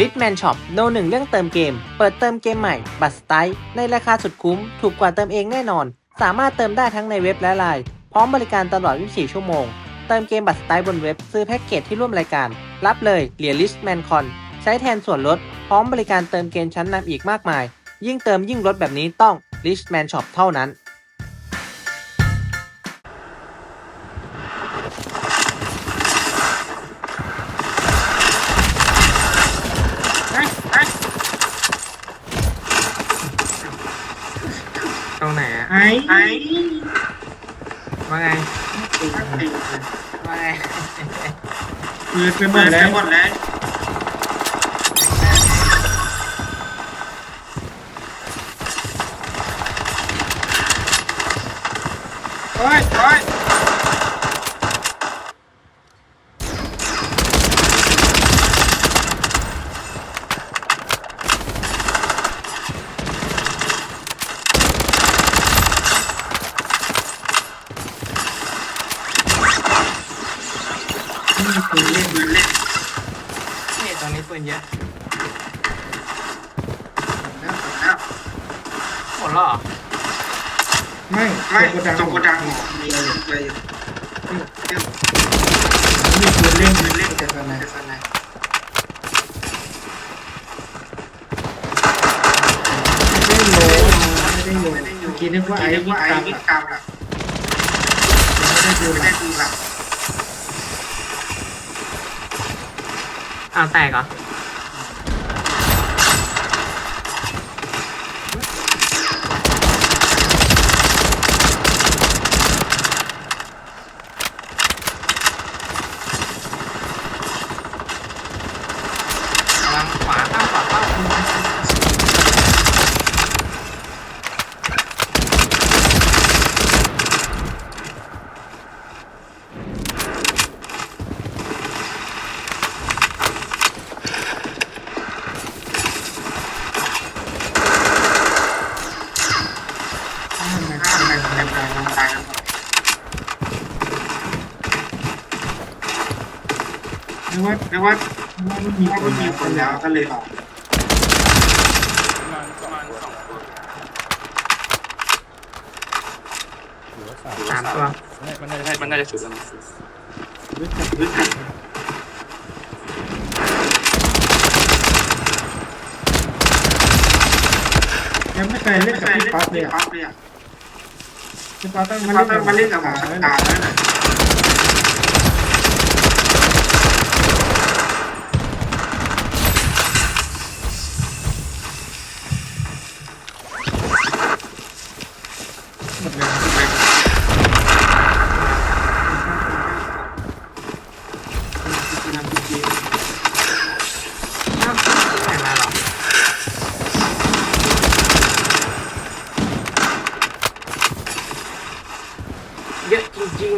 r i c h m a n Shop โนหนึ่งเรื่องเติมเกม เปิดเติมเกมใหม่ บัตรสไตล์ในราคาสุดคุ้ม ถูกกว่าเติมเองแน่นอน สามารถเติมได้ทั้งในเว็บและไลน์พร้อมบริการตลอด 24 ชั่วโมง เติมเกมบัตรสไตล์บนเว็บ ซื้อแพ็กเกจที่ร่วมรายการ รับเลยเหรียญ Richman Con ใช้แทนส่วนลด พร้อมบริการเติมเกมชั้นนำอีกมากมาย ยิ่งเติมยิ่งลดแบบนี้ต้อง Richman Shop เท่านั้น ว่าไงคือไปหมดแล้วหมดแล้วโอ้ยโอ้ย นี่คือเล่นเล่น นี่ตรงนี้ปืนเยอะ แล้วแล้ว หมดแล้วเหรอ ไม่ตกกระดังตกกระดังมีอะไรอยู่อะไรอยู่นี่คือเล่นเล่นเล่นแต่ตอนไหนแต่สนายไม่ได้โลไม่ได้โลเมื่อกี้นึกว่าไอ้นึกวิ่าไอ้ตามวิ่งตามอะไม่ได้ดูไม่ได้ดูหลังอ้าวแตกเหรอ กำลังขวาเข้าขวาเข้า ข้ามมา ข้ามไปแต่ตายมันตายแล้ว นึกว่านึกว่านึกว่ามันมีว่าคมันมีคนแล้วก็เลยออกสามตัวมันน่าจะมันน่าจะสุดแล้วรู้จักรู้จักยังไม่เคยเล่นกับพี่ป๊อปเลยอะบเลยอะพี่ป๊อปต้องมาเล่นกับหมอสัสัปปดาดาห์ห์แล้วนะ หมดเลย อ้าวไหนมาเหรอ เยอะจริง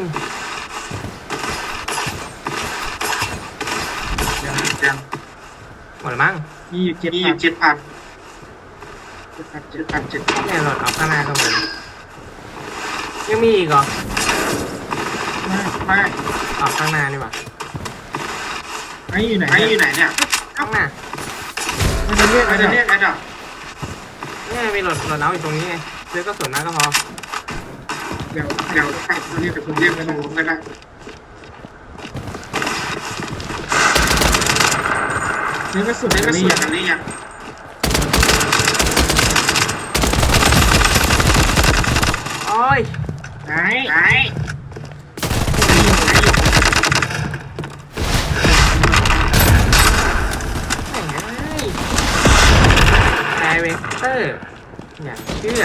ยังยัง ๆ หมดแล้ว มั้งมีอยู่เจ็ดมีอพันยู่เจ็ดพันเจ็ดพันเจ็ดพันเจ็ดพันเนี่ยหลดเอาข้างหน้าก็หมดยังมีอีกเหรอไม่ไม่ออกข้างหน้านี่หว่าไอ้อยู่ไหนไอ้อยู่ไหนเนี่ยข้างหน้ามันจะเรียกไอ้อะไรจะเรียกไอ้ดอกเนี่ยมีหลดหลดเอาอยู่ตรงนี้ไงซื้อกระสุนมาก็พอเดี๋ยวเดี๋ยวใครเรียกกับผมเรียกกับผมก็ได้ ซื้อกระสุนได้อะกไรระสุนอย่างกันหรือยังโอ้ยไหนไหนแอร์เวกเตอร์อย่างเชื่อ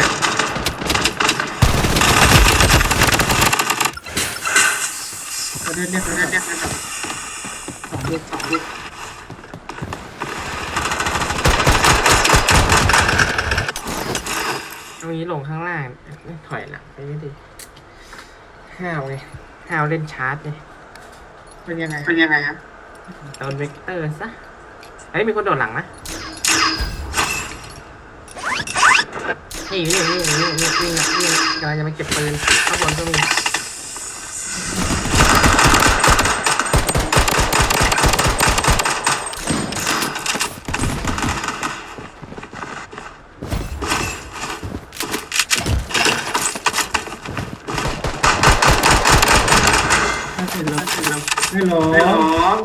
จะเรียกเรียกเรีเรียยกกเรียกไอ้ดอกสองเรียกสองลูกตร นี้ลงข้างล่างไม่ถอยหลังไปไม่ดีห้าวไงห้าวเล่นชาร์จไงเป็นยังไงเป็นยังไงครับโดนเวกเตอร์ซะเฮ้ยมีคนโดดหลังนะนี่นี่นี่นี่นี่นี่นี่กำลังจะมาเก็บปืนข้างบนก็มี ไม่ร้องไม่ร้อง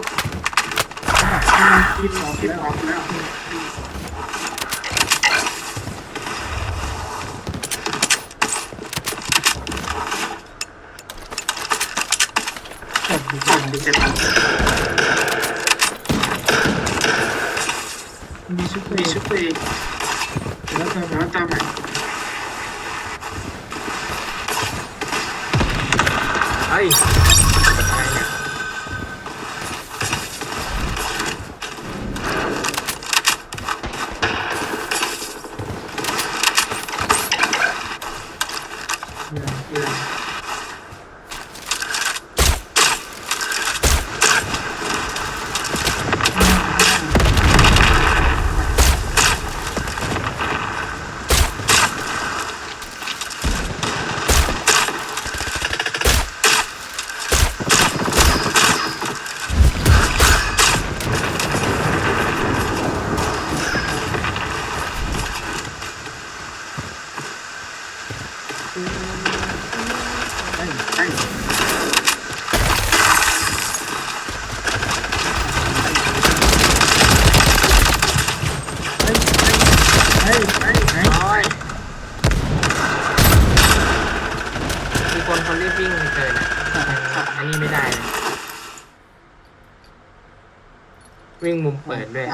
คิดออกคิดแล้วออกแล้วดีขอบคุณเจ็บมีชุดตัวมีชุดตัวเองแล้วก็แล้วตามไหนเฮ้ะไรเนี่ย เนี่ย เรื่อง ได้ ใช่ เฮ้ยเฮ้ยเฮ้ย โอ้ยมีคนเขารีบวิ่งไปเกินอะยังอันนี้ไม่ได้เลย วิ่งมุมเปิดด้วย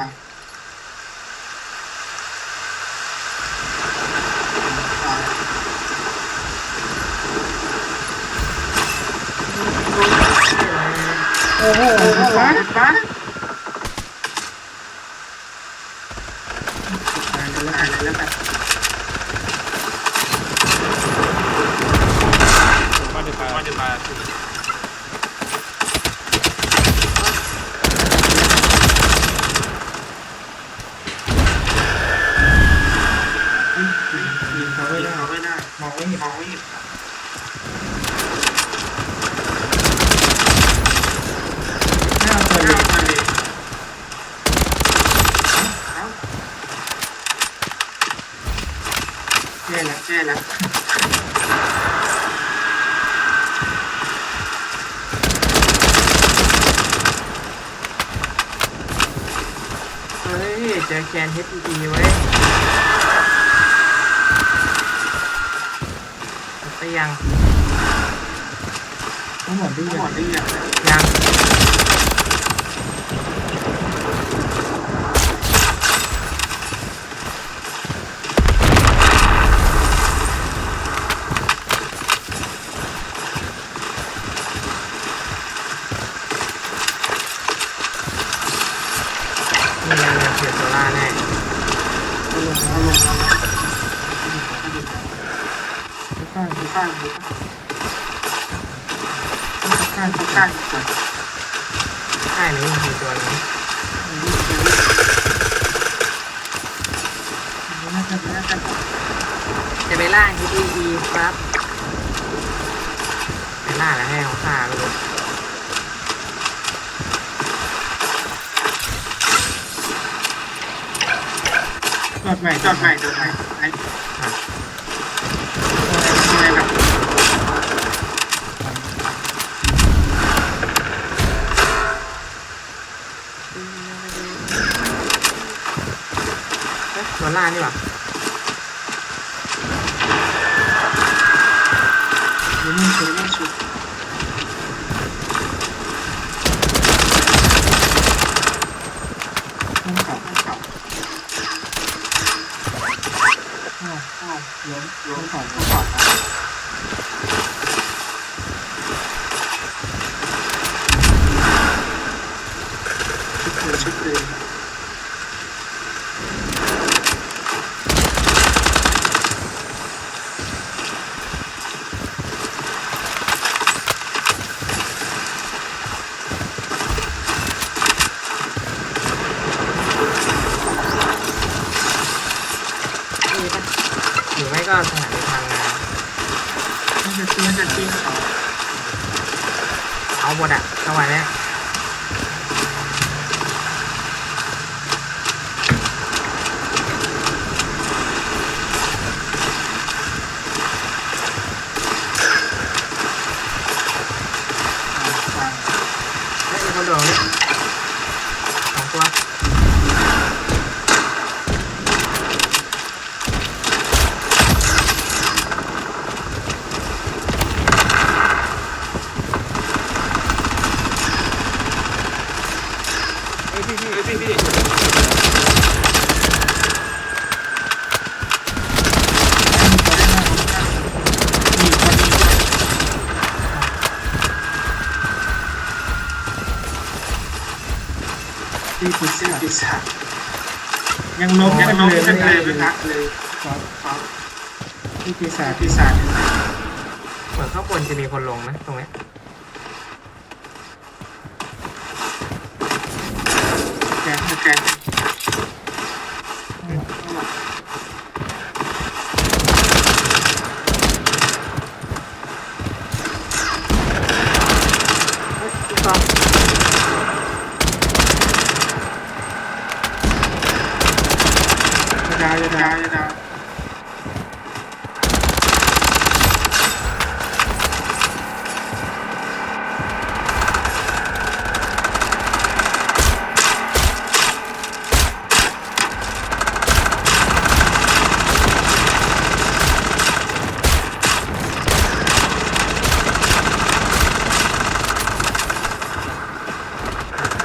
โอ้โห ฟ้า ฟ้า ฟ้า ตายแล้ว ตายแล้วแบบ มาดูมาดูมา ยิงเขาไม่ได้เขาไม่ได้มองไม่มองไม่เห็นหน้าตัวหเลน้ายมาเลยเอ้าแย่ล้วแย่แล้วเฮ้ยเจอแคน HEE ไว้ยไป ยังทั้งหมดที่ทั้งหมดได้ยังยังนี่ยังยังเสียโซล่าแน่เอาลงเอาลงเอาลง ข้างดูข้างดูข้างข้างข้างก่อนใช่นี่มีตัวนี้น่าจะน่าจะจะไปล่า HEE ครับไปล่าแล้วให้เขาฆ่าไปเลยจอดใหม่จอดใหม่จอดใหม่ ไอ้อะอะไรแบบเอ๊ะตัวล่านี่หว่าอยู่นี่คือไม่ชุดต้องขับต้องขับอ้าวอ้าวล้มลล้งมก่ขัอบนต้องก่อนนะ ชุดเดิมชุดเดิม นี่ปะหรือไม่ ก็สถานีพลังงานน่าจะตีน่าจะตีเขาเอาหมดอะจังหวะเนี้ยฟังเฮ้ย ปีเส้นศาจปีศาสยังล้มยังนล้มยกันไม่เลยได้ไม่พักเลยครับครับที่ปีศาจปีศาจเหมือนข้างบนจะมีคนลงนะตรงนี้ แกนแกน พี่กอง ดาวจะ ดา ดาว วดาว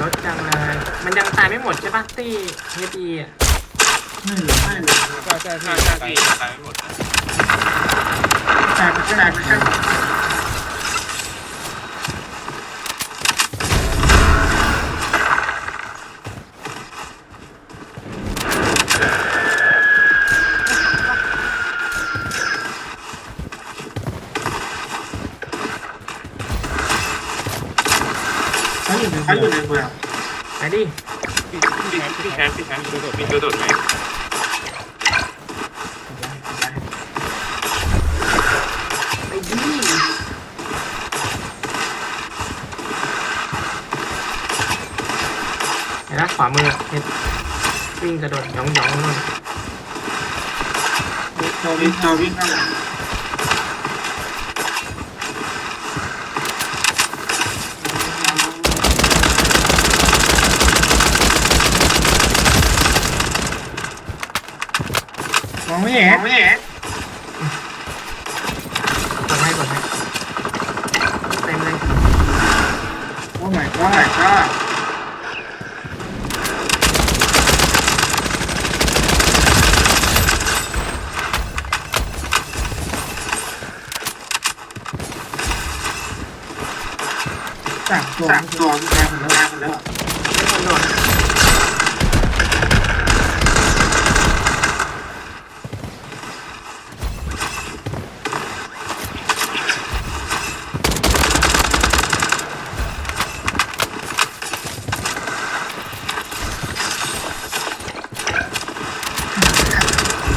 รถจังเลย มันยังตายไม่หมดใช่ปะ ตี้เฮดีอะไม่เหลือไม่เลยใช่ใช่ใช่ใช่ตายไม่หมดแต่มันขก็นานาดดไม่แค่ใช่เอยู่ในเขาอยู่เมืในองเมืองไปดิ พี่พี่แคนพี่แคนพี่แคนดูโดดพี่ดูโดดไหมไปดิเห็นแล้วขวามือเห็นวิ่งกระโดดหยองหยองๆนู่นตัววิ่วิ่งงตัววิ่งข้างหลัง องไม่เห็เห็นนไม่เห็นกดให้กดให้เต็มเลยโอ้ my ว่า god ไหนก็สามตัวสามตัวแกนแล้วแล้วไม่คนโดด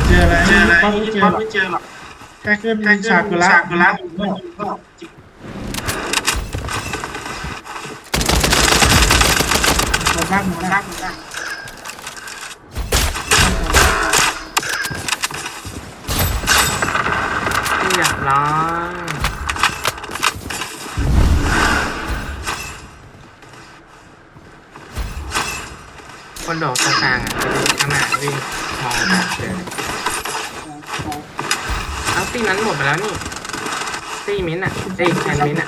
เจออะไร เจออะไร ก็ ไม่เจอหรอกไม่เจอหรอกแค่ขึ้นแค่ฉากกุละฉากกุละก็ตัวบ้างหมดรัละกรักเรียบร้อยคนโดดตรงกลางอะข้างหน้าวิ่งมองหาเจอเอา ซี่นั้นหมดไปแล้วนี่ซี่มิ้นท์อะตีแคนมิ้นท์อะ